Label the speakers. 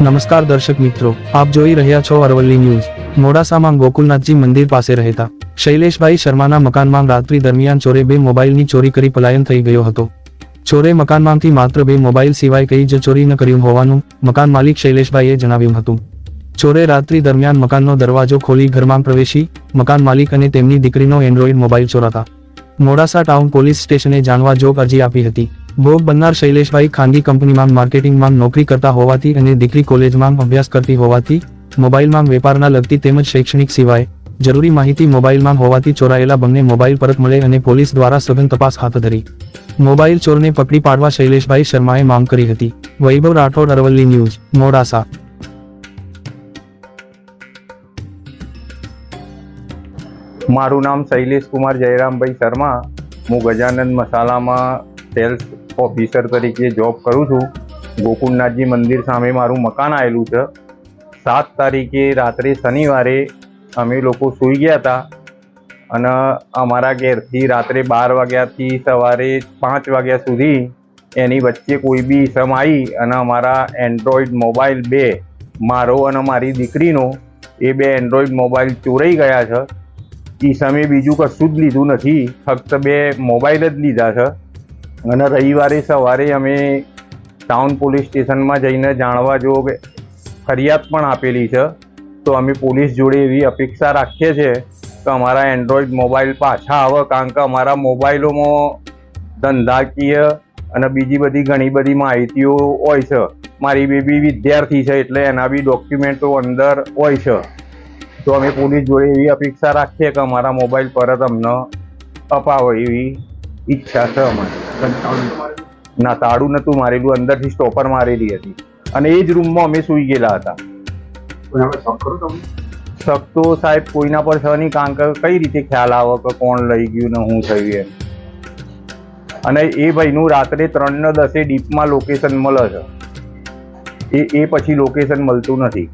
Speaker 1: નમસ્કાર દર્શક મિત્રો, આપ જોઈ રહ્યા છો અરવલ્લી ન્યૂઝ. મોડાસામાં ગોકુલનાથજી મંદિર પાસે રહેતા શૈલેષભાઈ શર્માના મકાનમાં રાત્રિ દરમિયાન ચોરે બે મોબાઈલની ચોરી કરી પલાયન થઈ ગયો હતો. ચોરે મકાનમાંથી માત્ર બે મોબાઈલ સિવાય કંઈ જ ચોરી ન કર્યું હોવાનું મકાન માલિક શૈલેષભાઈએ જણાવ્યું હતું. ચોરે રાત્રિ દરમિયાન મકાનનો દરવાજો ખોલી ઘરમાં પ્રવેશી મકાન માલિક અને તેમની દીકરીનો એન્ડ્રોઈડ મોબાઈલ ચોરાતા. મોડાસા ટાઉન પોલીસ સ્ટેશને જાણવા જોગ અરજી આપી હતી. ભોગ બનનાર શૈલેષભાઈ ખાનગી કંપનીમાં માર્કેટિંગમાં નોકરી કરતા હોવાથી અને દીકરી કોલેજમાં અભ્યાસ કરતી હોવાથી મોબાઈલમાં વેપારના લગતી તેમજ શૈક્ષણિક સિવાય જરૂરી માહિતી મોબાઈલમાં હોવાથી ચોરાયેલા બંને મોબાઈલ પરત મળે અને પોલીસ દ્વારા સઘન તપાસ હાથ ધરી. મોબાઈલ ચોરને પકડી પાડવા શૈલેષભાઈ શર્માએ માંગ કરી હતી. વૈભવ રાઠોડ, અરવલ્લી ન્યૂઝ, મોડાસા.
Speaker 2: મારું નામ શૈલેષ કુમાર જયરામભાઈ શર્મા. હું ગજાનંદ મસાલામાં સેલ્સ ઓફિસર તરીકે જોબ કરું છું. ગોકુળનાથજી મંદિર સામે મારું મકાન આવેલું છે. સાત તારીખે રાત્રે શનિવારે અમે લોકો સૂઈ ગયા હતા. અને અમારા ઘેરથી રાત્રે બાર વાગ્યાથી સવારે પાંચ વાગ્યા સુધી એની વચ્ચે કોઈ બી ઇસમ આવી અને અમારા એન્ડ્રોઈડ મોબાઈલ બે, મારો અને મારી દીકરીનો, એ બે એન્ડ્રોઈડ મોબાઈલ ચોરાઈ ગયા છે. ઈસમે બીજું કશું જ લીધું નથી. ફક્ત બે મોબાઈલ જ લીધા છે. અને રવિવારે સવારે અમે ટાઉન પોલીસ સ્ટેશનમાં જઈને જાણવા જો ફરિયાદ પણ આપેલી છે. તો અમે પોલીસ જોડે એવી અપેક્ષા રાખીએ છીએ કે અમારા એન્ડ્રોઈડ મોબાઈલ પાછા આવે, કારણ કે અમારા મોબાઈલોમાં ધંધાકીય અને બીજી બધી ઘણી બધી માહિતીઓ હોય છે. મારી બેબી વિદ્યાર્થી છે એટલે એના બી ડોક્યુમેન્ટો અંદર હોય છે. તો અમે પોલીસ જોડે એવી અપેક્ષા રાખીએ કે અમારા મોબાઈલ પરત અમને અપાવો એવી ઈચ્છા છે અમારી. ના તાળું નતું મારેલું અંદરથી સ્ટોપર મારેલી હતી. અને એ જ રૂમમાં અમે સૂઈ ગયેલા હતા. શક તો સાહેબ કોઈના પર છે નહીં કારણ કે કઈ રીતે ખ્યાલ આવે કે કોણ લઈ ગયું ને હું થયું એમ. અને એ ભાઈનું રાત્રે ત્રણ ને દસે ડીપમાં લોકેશન મળે છે. એ એ પછી લોકેશન મળતું નથી.